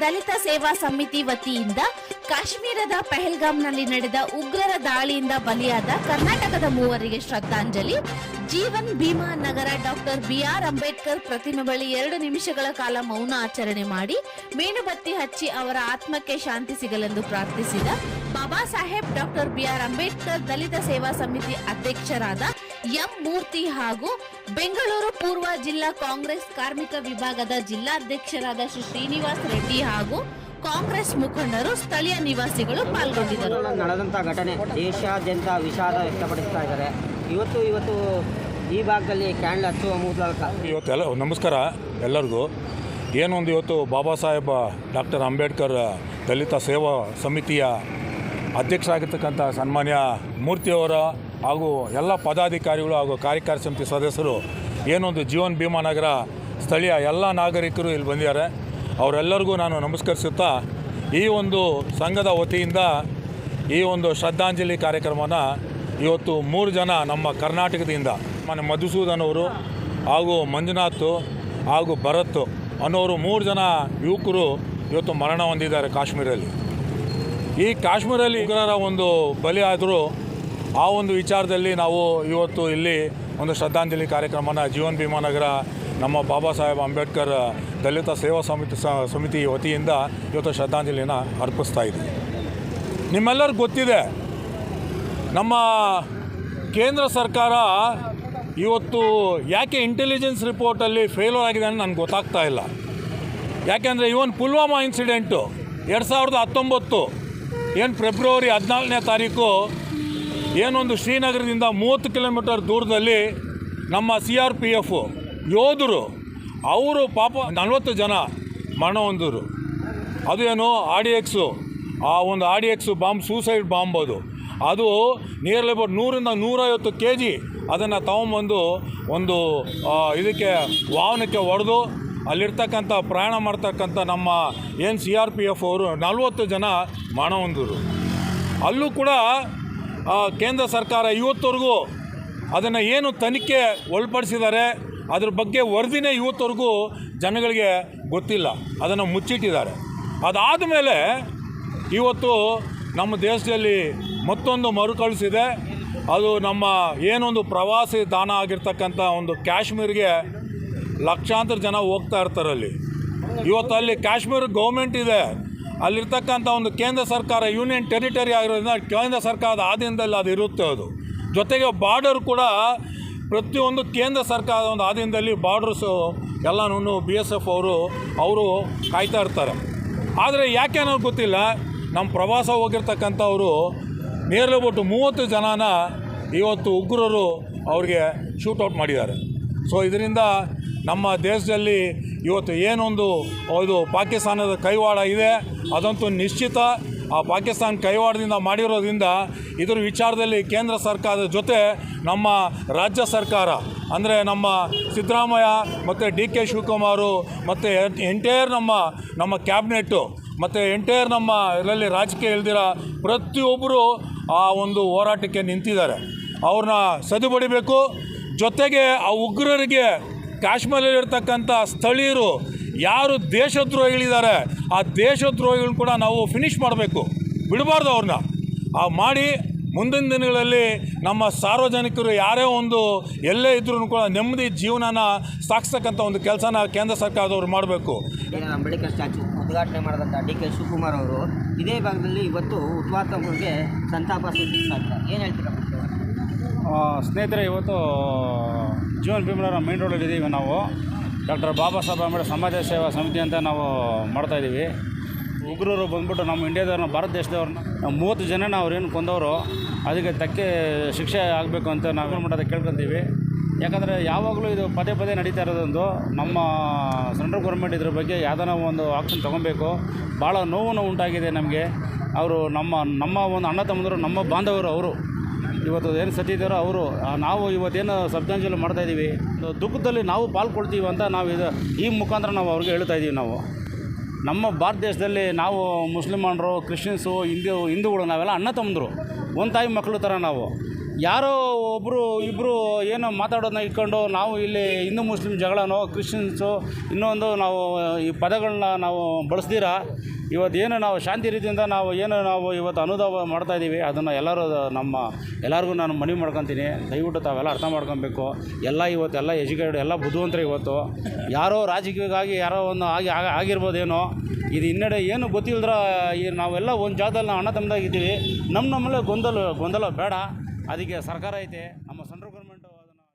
ದಲಿತ ಸೇವಾ ಸಮಿತಿ ವತಿಯಿಂದ ಕಾಶ್ಮೀರದ ಪೆಹಲ್ಗಾಮ್ನಲ್ಲಿ ನಡೆದ ಉಗ್ರರ ದಾಳಿಯಿಂದ ಬಲಿಯಾದ ಕರ್ನಾಟಕದ ಮೂವರಿಗೆ ಶ್ರದ್ಧಾಂಜಲಿ. Jeevan Bima Nagar doctor B R Ambedkar ಪ್ರತಿಮೆ ಬಳಿ ಎರಡು ನಿಮಿಷಗಳ ಕಾಲ ಮೌನ ಆಚರಣೆ ಮಾಡಿ ಮೇಣಬತ್ತಿ ಹಚ್ಚಿ ಅವರ ಆತ್ಮಕ್ಕೆ ಶಾಂತಿ ಸಿಗಲೆಂದು ಪ್ರಾರ್ಥಿಸಿದ. Baba Saheb doctor B R Ambedkar Dalit Seva Samiti ಅಧ್ಯಕ್ಷರಾದ ಎಂ ಮೂರ್ತಿ ಹಾಗೂ ಬೆಂಗಳೂರು ಪೂರ್ವ ಜಿಲ್ಲಾ ಕಾಂಗ್ರೆಸ್ ಕಾರ್ಮಿಕ ವಿಭಾಗದ ಜಿಲ್ಲಾಧ್ಯಕ್ಷರಾದ ಶ್ರೀ ಶ್ರೀನಿವಾಸ್ ರೆಡ್ಡಿ ಹಾಗೂ ಕಾಂಗ್ರೆಸ್ ಮುಖಂಡರು ಸ್ಥಳೀಯ ನಿವಾಸಿಗಳು ಪಾಲ್ಗೊಂಡಿದ್ದರು. ನಡೆದಂತಹ ನಡೆದಂಥ ಘಟನೆ ದೇಶಾದ್ಯಂತ ವಿಷಾದ ವ್ಯಕ್ತಪಡಿಸ್ತಾ ಇದ್ದಾರೆ. ಇವತ್ತು ಇವತ್ತು ಈ ಭಾಗದಲ್ಲಿ ಕ್ಯಾಂಡಲ್ ಹಚ್ಚುವ ಮೂಲಕ ಇವತ್ತೆಲ್ಲ ನಮಸ್ಕಾರ ಎಲ್ಲರಿಗೂ. ಏನೊಂದು ಇವತ್ತು ಬಾಬಾ ಸಾಹೇಬ ಡಾಕ್ಟರ್ ಅಂಬೇಡ್ಕರ್ ದಲಿತ ಸೇವಾ ಸಮಿತಿಯ ಅಧ್ಯಕ್ಷರಾಗಿರ್ತಕ್ಕಂಥ ಸನ್ಮಾನ್ಯ ಮೂರ್ತಿಯವರ ಹಾಗೂ ಎಲ್ಲ ಪದಾಧಿಕಾರಿಗಳು ಹಾಗೂ ಕಾರ್ಯಕಾರಿ ಸಮಿತಿ ಸದಸ್ಯರು ಏನೊಂದು ಜೀವನ್ ಭೀಮಾ ನಗರ ಸ್ಥಳೀಯ ಎಲ್ಲ ನಾಗರಿಕರು ಇಲ್ಲಿ ಬಂದಿದ್ದಾರೆ. ಅವರೆಲ್ಲರಿಗೂ ನಾನು ನಮಸ್ಕರಿಸುತ್ತಾ ಈ ಒಂದು ಸಂಘದ ವತಿಯಿಂದ ಈ ಒಂದು ಶ್ರದ್ಧಾಂಜಲಿ ಕಾರ್ಯಕ್ರಮನ ಇವತ್ತು ಮೂರು ಜನ ನಮ್ಮ ಕರ್ನಾಟಕದಿಂದ ಮನೆ ಮಧುಸೂದನ್ ಅವರು ಹಾಗೂ ಮಂಜುನಾಥ್ ಹಾಗೂ ಭರತ್ ಅನ್ನೋರು ಮೂರು ಜನ ಯುವಕರು ಇವತ್ತು ಮರಣ ಹೊಂದಿದ್ದಾರೆ ಕಾಶ್ಮೀರಲ್ಲಿ. ಈ ಕಾಶ್ಮೀರಲ್ಲಿ ಉಗ್ರರ ಒಂದು ಬಲಿಯಾದರೂ ಆ ಒಂದು ವಿಚಾರದಲ್ಲಿ ನಾವು ಇವತ್ತು ಇಲ್ಲಿ ಒಂದು ಶ್ರದ್ಧಾಂಜಲಿ ಕಾರ್ಯಕ್ರಮನ ಜೀವನ್ ಭೀಮಾ ನಗರ ನಮ್ಮ ಬಾಬಾ ಸಾಹೇಬ್ ಅಂಬೇಡ್ಕರ್ ದಲಿತ ಸೇವಾ ಸಮಿತಿ ಸಮಿತಿ ವತಿಯಿಂದ ಇವತ್ತು ಶ್ರದ್ಧಾಂಜಲಿನ ಅರ್ಪಿಸ್ತಾ ಇದ್ದೀವಿ ನಿಮ್ಮೆಲ್ಲರಿಗೂ ಗೊತ್ತಿದೆ, ನಮ್ಮ ಕೇಂದ್ರ ಸರ್ಕಾರ ಇವತ್ತು ಯಾಕೆ ಇಂಟೆಲಿಜೆನ್ಸ್ ರಿಪೋರ್ಟಲ್ಲಿ ಫೇಲ್ಯೂರ್ ಆಗಿದೆ ಅಂತ ನನಗೆ ಗೊತ್ತಾಗ್ತಾ ಇಲ್ಲ. ಯಾಕೆಂದರೆ ಇವನ್ ಪುಲ್ವಾಮಾ ಇನ್ಸಿಡೆಂಟು ಎರಡು ಸಾವಿರದ ಹತ್ತೊಂಬತ್ತು, ಏನು ಫೆಬ್ರವರಿ ಹದಿನಾಲ್ಕನೇ ತಾರೀಕು ಏನೊಂದು ಶ್ರೀನಗರದಿಂದ ಮೂವತ್ತು ಕಿಲೋಮೀಟರ್ ದೂರದಲ್ಲಿ ನಮ್ಮ ಸಿ ಆರ್ ಪಿ ಎಫ್ ಯೋಧರು, ಅವರು ಪಾಪ ನಲವತ್ತು ಜನ ಮರಣ ಹೊಂದಿದ್ರು ಅದು ಏನು ಆಡಿ ಎಕ್ಸು? ಆ ಒಂದು ಆಡಿ ಎಕ್ಸು ಬಾಂಬ್, ಸೂಸೈಡ್ ಬಾಂಬ್ ಅದು. ಅದು ನಿಯರ್ಲಿ ಅಬೌಟ್ ನೂರಿಂದ ನೂರೈವತ್ತು ಕೆ ಜಿ ಅದನ್ನು ತಗೊಂಬಂದು ಒಂದು ಇದಕ್ಕೆ ವಾಹನಕ್ಕೆ ಹೊಡೆದು ಅಲ್ಲಿರ್ತಕ್ಕಂಥ ಪ್ರಯಾಣ ಮಾಡ್ತಕ್ಕಂಥ ನಮ್ಮ ಏನು ಸಿ ಆರ್ ಪಿ ಎಫ್ ಅವರು ನಲವತ್ತು ಜನ ಮರಣ ಹೊಂದಿದ್ರು ಅಲ್ಲೂ ಕೂಡ ಕೇಂದ್ರ ಸರ್ಕಾರ ಇವತ್ತವರೆಗೂ ಅದನ್ನು ಏನು ತನಿಖೆ ಒಳಪಡಿಸಿದ್ದಾರೆ, ಅದ್ರ ಬಗ್ಗೆ ವರದಿನೇ ಇವತ್ತವರೆಗೂ ಜನಗಳಿಗೆ ಗೊತ್ತಿಲ್ಲ. ಅದನ್ನು ಮುಚ್ಚಿಟ್ಟಿದ್ದಾರೆ. ಅದಾದ ಮೇಲೆ ಇವತ್ತು ನಮ್ಮ ದೇಶದಲ್ಲಿ ಮತ್ತೊಂದು ಮರುಕಳಿಸಿದೆ ಅದು ನಮ್ಮ ಏನೊಂದು ಪ್ರವಾಸಿ ತಾಣ ಆಗಿರ್ತಕ್ಕಂಥ ಒಂದು ಕಾಶ್ಮೀರಿಗೆ ಲಕ್ಷಾಂತರ ಜನ ಹೋಗ್ತಾ ಇರ್ತಾರೆ ಅಲ್ಲಿ ಇವತ್ತು ಅಲ್ಲಿ ಕಾಶ್ಮೀರ ಗೌರ್ಮೆಂಟ್ ಇದೆ. ಅಲ್ಲಿರ್ತಕ್ಕಂಥ ಒಂದು ಕೇಂದ್ರ ಸರ್ಕಾರ, ಯೂನಿಯನ್ ಟೆರಿಟರಿ ಆಗಿರೋದ್ರಿಂದ ಕೇಂದ್ರ ಸರ್ಕಾರದ ಆಧೀನದಲ್ಲಿ ಅದು ಇರುತ್ತೆ ಅದು. ಜೊತೆಗೆ ಬಾರ್ಡರ್ ಕೂಡ ಪ್ರತಿಯೊಂದು ಕೇಂದ್ರ ಸರ್ಕಾರದ ಒಂದು ಆಧೀನದಲ್ಲಿ ಬಾರ್ಡರ್ಸು ಎಲ್ಲನೂ ಬಿ ಎಸ್ ಎಫ್ ಅವರು ಅವರು ಕಾಯ್ತಾ ಇರ್ತಾರೆ. ಆದರೆ ಯಾಕೆ ಅನ್ನೋದು ಗೊತ್ತಿಲ್ಲ. ನಮ್ಮ ಪ್ರವಾಸ ಹೋಗಿರ್ತಕ್ಕಂಥವರು ನೇರ್ಲಿ ಬಿಟ್ಟು ಮೂವತ್ತು ಜನನ ಇವತ್ತು ಉಗ್ರರು ಅವ್ರಿಗೆ ಶೂಟೌಟ್ ಮಾಡಿದ್ದಾರೆ. ಸೊ ಇದರಿಂದ ನಮ್ಮ ದೇಶದಲ್ಲಿ ಇವತ್ತು ಏನೊಂದು ಇದು ಪಾಕಿಸ್ತಾನದ ಕೈವಾಡ ಇದೆ, ಅದಂತೂ ನಿಶ್ಚಿತ. ಆ ಪಾಕಿಸ್ತಾನ ಕೈವಾಡದಿಂದ ಮಾಡಿರೋದ್ರಿಂದ ಇದರ ವಿಚಾರದಲ್ಲಿ ಕೇಂದ್ರ ಸರ್ಕಾರದ ಜೊತೆ ನಮ್ಮ ರಾಜ್ಯ ಸರ್ಕಾರ, ಅಂದರೆ ನಮ್ಮ ಸಿದ್ದರಾಮಯ್ಯ ಮತ್ತು ಡಿ ಕೆ ಶಿವಕುಮಾರು ಮತ್ತು ಎಂಟೈರ್ ನಮ್ಮ ನಮ್ಮ ಕ್ಯಾಬಿನೆಟ್ಟು ಮತ್ತು ಎಂಟೈರ್ ನಮ್ಮ ಇದರಲ್ಲಿ ರಾಜಕೀಯ ಇಲ್ದಿರ ಪ್ರತಿಯೊಬ್ಬರು ಆ ಒಂದು ಹೋರಾಟಕ್ಕೆ ನಿಂತಿದ್ದಾರೆ. ಅವ್ರನ್ನ ಸದುಬಡಿಬೇಕು. ಜೊತೆಗೆ ಆ ಉಗ್ರರಿಗೆ ಕಾಶ್ಮೀರಲ್ಲಿರ್ತಕ್ಕಂಥ ಸ್ಥಳೀಯರು ಯಾರು ದೇಶದ್ರೋಹಿಗಳಿದ್ದಾರೆ ಆ ದೇಶದ್ರೋಹಿಗಳನ್ನ ಕೂಡ ನಾವು ಫಿನಿಷ್ ಮಾಡಬೇಕು. ಬಿಡಬಾರ್ದು ಅವ್ರನ್ನ. ಆ ಮಾಡಿ ಮುಂದಿನ ದಿನಗಳಲ್ಲಿ ನಮ್ಮ ಸಾರ್ವಜನಿಕರು ಯಾರೇ ಒಂದು ಎಲ್ಲೇ ಇದ್ರೂ ಕೂಡ ನೆಮ್ಮದಿ ಜೀವನನ ಸಾಗಿಸ್ತಕ್ಕಂಥ ಒಂದು ಕೆಲಸನ ಕೇಂದ್ರ ಸರ್ಕಾರದವರು ಮಾಡಬೇಕು. ಅಂಬೇಡ್ಕರ್ ಸ್ಟ್ಯಾಚು ಉದ್ಘಾಟನೆ ಮಾಡಿದಂಥ ಡಿ ಕೆ ಶಿವಕುಮಾರ್ ಅವರು ಇದೇ ಭಾಗದಲ್ಲಿ ಇವತ್ತು ಹುತಾತ್ಮಗಳಿಗೆ ಸಂತಾಪ ಸೂಚಿಸ್ತಾ ಇದ್ದಾರೆ. ಏನು ಹೇಳ್ತೀರಾ ಆ, ಸ್ನೇಹಿತರೆ ಇವತ್ತು ಜೀವನ್ ಭೀಮರವರ ಮೈನ್ ರೋಡಲ್ಲಿ ಇದ್ದೀವಿ ನಾವು. ಡಾಕ್ಟರ್ ಬಾಬಾ ಸಾಹೇಬ್ ಅಂಬೇಡ್ಕರ್ ಸಮಾಜ ಸೇವಾ ಸಮಿತಿ ಅಂತ ನಾವು ಮಾಡ್ತಾಯಿದ್ದೀವಿ ಉಗ್ರರು ಬಂದ್ಬಿಟ್ಟು ನಮ್ಮ ಇಂಡಿಯಾದವ್ರನ್ನ, ಭಾರತ ದೇಶದವ್ರನ್ನ ಮೂವತ್ತು ಜನನ ಅವ್ರೇನು ಕೊಂದವರು, ಅದಕ್ಕೆ ತಕ್ಕೆ ಶಿಕ್ಷೆ ಆಗಬೇಕು ಅಂತ ನಾವು ಮಾಡೋದಕ್ಕೆ ಕೇಳ್ಕೊತೀವಿ. ಯಾಕಂದರೆ ಯಾವಾಗಲೂ ಇದು ಪದೇ ಪದೇ ನಡೀತಾ ಇರೋದೊಂದು. ನಮ್ಮ ಸೆಂಟ್ರಲ್ ಗೌರ್ಮೆಂಟ್ ಇದ್ರ ಬಗ್ಗೆ ಯಾವ್ದಾನ ಒಂದು ಆಕ್ಷನ್ ತೊಗೊಬೇಕು. ಭಾಳ ನೋವನ್ನು ಉಂಟಾಗಿದೆ ನಮಗೆ. ಅವರು ನಮ್ಮ ನಮ್ಮ ಒಂದು ಅಣ್ಣ ತಮ್ಮಂದರು, ನಮ್ಮ ಬಾಂಧವರು ಅವರು. ಇವತ್ತು ಏನು ಸತ್ತಿದ್ದಾರೋ ಅವರು ನಾವು ಇವತ್ತೇನು ಶ್ರದ್ಧಾಂಜಲಿ ಮಾಡ್ತಾ ಇದ್ದೀವಿ ಒಂದು ದುಃಖದಲ್ಲಿ ನಾವು ಪಾಲ್ಗೊಳ್ತೀವಿ ಅಂತ ನಾವು ಇದು, ಈ ಮುಖಾಂತರ ನಾವು ಅವ್ರಿಗೆ ಹೇಳ್ತಾ ಇದ್ದೀವಿ ನಾವು. ನಮ್ಮ ಭಾರತ ದೇಶದಲ್ಲಿ ನಾವು ಮುಸ್ಲಿಮಾನರು ಕ್ರಿಶ್ಚಿಯನ್ಸು, ಹಿಂದೂ, ಹಿಂದೂಗಳು ನಾವೆಲ್ಲ ಅಣ್ಣ ತಮ್ಮಂದರು, ಒಂದು ತಾಯಿ ಮಕ್ಕಳು ಥರ ನಾವು. ಯಾರೋ ಒಬ್ಬರು ಇಬ್ಬರು ಏನೋ ಮಾತಾಡೋದನ್ನ ಇಟ್ಕೊಂಡು ನಾವು ಇಲ್ಲಿ ಹಿಂದೂ ಮುಸ್ಲಿಂ ಜಗಳನೋ ಕ್ರಿಶ್ಚಿಯನ್ಸು ಇನ್ನೊಂದು ನಾವು ಈ ಪದಗಳನ್ನ ನಾವು ಬಳಸ್ದಿರಾ? ಇವತ್ತು ಏನು ನಾವು ಶಾಂತಿ ರೀತಿಯಿಂದ ನಾವು ಏನು ನಾವು ಇವತ್ತು ಅನುದಾವ ಮಾಡ್ತಾ ಇದ್ದೀವಿ ಅದನ್ನು ಎಲ್ಲರೂ ನಮ್ಮ ಎಲ್ಲರಿಗೂ ನಾನು ಮನವಿ ಮಾಡ್ಕೊತೀನಿ. ದಯವಿಟ್ಟು ತಾವೆಲ್ಲ ಅರ್ಥ ಮಾಡ್ಕೊಬೇಕು. ಎಲ್ಲ ಇವತ್ತು ಎಲ್ಲ ಎಜುಕೇಟೆಡ್, ಎಲ್ಲ ಬುದ್ಧಿವಂತರು ಇವತ್ತು. ಯಾರೋ ರಾಜಕೀಯಕ್ಕಾಗಿ ಯಾರೋ ಒಂದು ಆಗಿ, ಆಗ- ಆಗಿರ್ಬೋದೇನೋ. ಇದು ಹಿನ್ನಡೆ ಏನು ಗೊತ್ತಿಲ್ಲದ್ರ ಈ ನಾವೆಲ್ಲ ಒಂದು ಜಾಗದಲ್ಲಿ ನಾವು ಅಣ್ಣ ತಮ್ಮದಾಗಿದ್ದೀವಿ. ನಮ್ಮ ನಮ್ಮಲ್ಲೇ ಗೊಂದಲ ಗೊಂದಲ ಬೇಡ. ಅದಕ್ಕೆ ಸರ್ಕಾರ ಐತೆ ನಮ್ಮ